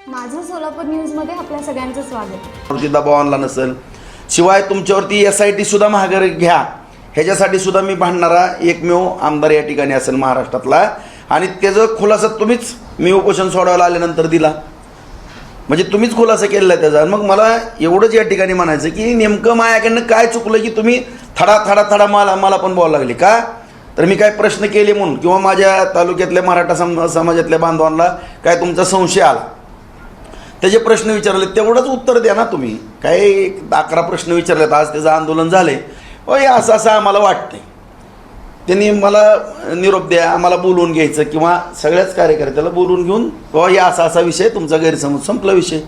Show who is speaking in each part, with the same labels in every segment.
Speaker 1: सोलापूर न्यूजमध्ये आपल्या सगळ्यांचं स्वागत.
Speaker 2: वरती दबाव आणला नसेल शिवाय तुमच्यावरती एस आय टी सुद्धा महागारी घ्या. ह्याच्यासाठी सुद्धा मी भांडणारा एकमेव आमदार या ठिकाणी असेल महाराष्ट्रातला. आणि त्याचं खुलासा तुम्हीच मी उपोषण सोडवायला आल्यानंतर दिला. म्हणजे तुम्हीच खुलासा केलेला आहे त्याचा. आणि मग मला एवढंच या ठिकाणी म्हणायचं की नेमकं माझ्याकडनं काय चुकलं की तुम्ही थडा थडा थडा मला मला पण बोलायला लागले का? तर मी काय प्रश्न केले म्हणून किंवा माझ्या तालुक्यातल्या मराठा सम समाजातल्या बांधवांना काय तुमचा संशय आला? त्याचे प्रश्न विचारले तेवढंच उत्तर द्या ना तुम्ही. काय एक अकरा प्रश्न विचारलेत आज त्याचं आंदोलन झाले होय असं असं आम्हाला वाटते त्यांनी मला निरोप द्या आम्हाला बोलवून घ्यायचं किंवा सगळ्याच कार्यकर्त्याला बोलवून घेऊन बाबा हे असा असा विषय तुमचा गैरसमज संपला विषय.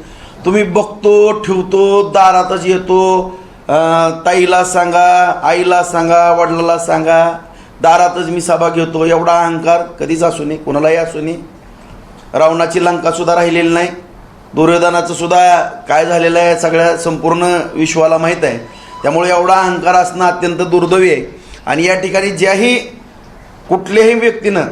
Speaker 2: तुम्ही बघतो ठेवतो दारातच येतो ताईला सांगा आईला सांगा वडिलाला सांगा दारातच मी सभा घेतो एवढा अहंकार कधीच असू नये कोणालाही असू नये. रावणाची लंकासुद्धा राहिलेली नाही. दुर्योधनाचं सुद्धा काय झालेलं आहे सगळ्या संपूर्ण विश्वाला माहीत आहे. त्यामुळे एवढा अहंकार असणं अत्यंत दुर्दैवी आहे. आणि या ठिकाणी ज्याही कुठल्याही व्यक्तीनं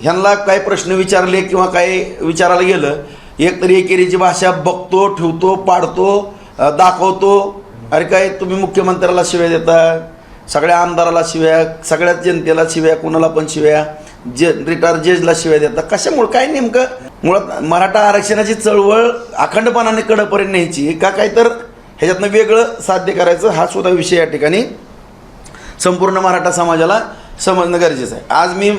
Speaker 2: ह्यांना काही प्रश्न विचारले किंवा काही विचारायला गेलं एकतरी एकेरीची भाषा बघतो ठेवतो पाडतो दाखवतो. अरे काय तुम्ही मुख्यमंत्र्याला शिव्या देता? सगळ्या आमदाराला शिव्या सगळ्याच जनतेला शिव्या कुणाला पण शिव्या? जे रिटायर जजला शिव्या देतात. कशामुळे? काय नेमकं? मुळात मराठा आरक्षणाची चळवळ अखंडपणाने कडपर्यंत न्यायची का काय तर ह्याच्यातनं वेगळं साध्य करायचं हा सुद्धा विषय या ठिकाणी संपूर्ण मराठा समाजाला समजणं गरजेचं आहे. आज मी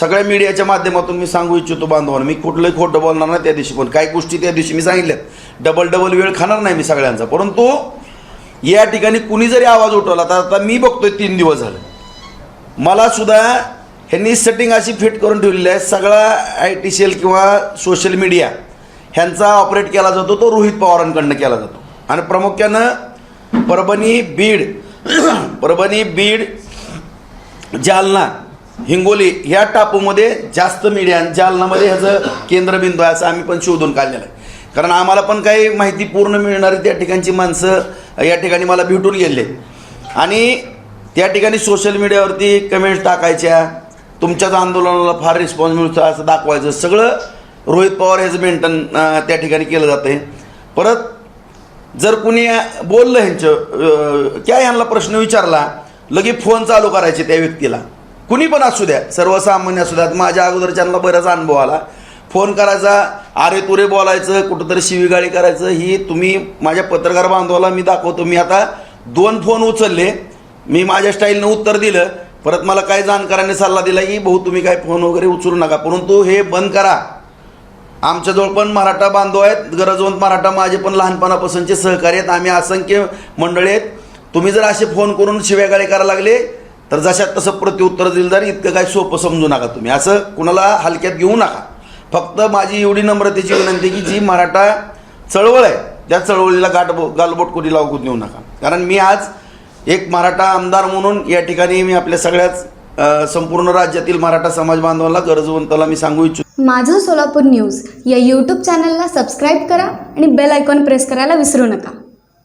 Speaker 2: सगळ्या मीडियाच्या माध्यमातून मी सांगू इच्छितो बांधवांना मी कुठलंही खोटं बोलणार नाही त्या दिवशी पण. काही गोष्टी त्या दिवशी मी सांगितल्यात. डबल डबल वेळ खाणार नाही मी सगळ्यांचा. परंतु या ठिकाणी कुणी जरी आवाज उठवला तर आता मी बघतोय तीन दिवस झालं. मला सुद्धा ह्यांनी सेटिंग अशी फिट करून ठेवलेली आहे. सगळा आय टी सेल किंवा सोशल मीडिया ह्यांचा ऑपरेट केला जातो तो रोहित पवारांकडनं केला जातो. आणि प्रामुख्यानं परभणी बीड परभणी बीड जालना हिंगोली ह्या टापूमध्ये जास्त मीडिया आणि जालनामध्ये ह्याचं केंद्रबिंदू आहे असं आम्ही पण शोधून काढलेलं आहे. कारण आम्हाला पण काही माहिती पूर्ण मिळणारी त्या ठिकाणची माणसं या ठिकाणी मला भेटून गेले. आणि त्या ठिकाणी सोशल मीडियावरती कमेंट्स टाकायच्या. तुमच्याच आंदोलनाला फार रिस्पॉन्स मिळतो असं दाखवायचं. सगळं रोहित पवार ह्याचं मेंटेन त्या ठिकाणी केलं जातं आहे परत जर कुणी बोललं ह्यांचं क्या ह्यांना प्रश्न विचारला लगे फोन चालू करायचे त्या व्यक्तीला. कुणी पण असू द्या सर्वसामान्य असू द्यात माझ्या अगोदरच्यांना बराच अनुभव आला. फोन करायचा आरे तुरे बोलायचं कुठंतरी शिवीगाळी करायचं ही तुम्ही माझ्या पत्रकार बांधवाला मी दाखवतो. मी आता दोन फोन उचलले मी माझ्या स्टाईलनं उत्तर दिलं परत मला काय जाणकारांनी सल्ला दिला की भाऊ तुम्ही काय फोन वगैरे उचलू नका परंतु हे बंद करा. आमच्याजवळ पण मराठा बांधव आहेत गरजवंत मराठा माझे पण लहानपणापासूनचे सहकारी आहेत आम्ही असंख्य मंडळी आहेत. तुम्ही जर असे फोन करून शिव्यागाळी करायला लागले तर जशात तसं प्रत्युत्तर दिलं जाईल इतकं काही सोपं समजू नका तुम्ही. असं कुणाला हलक्यात घेऊ नका. फक्त माझी एवढी नम्रतेची विनंती की जी मराठा चळवळ आहे त्या चळवळीला गाठ गालबोट कोणी लागू देऊ नका. कारण मी आज एक मराठा आमदार म्हणून या ठिकाणी मी आपल्या सगळ्याच संपूर्ण राज्यातील मराठा समाज बांधवांना गरजवंताला मी सांगू इच्छितो.
Speaker 1: माझं सोलापूर न्यूज या यूट्यूब चॅनलला सबस्क्राईब करा आणि बेल आयकॉन प्रेस करायला विसरू नका.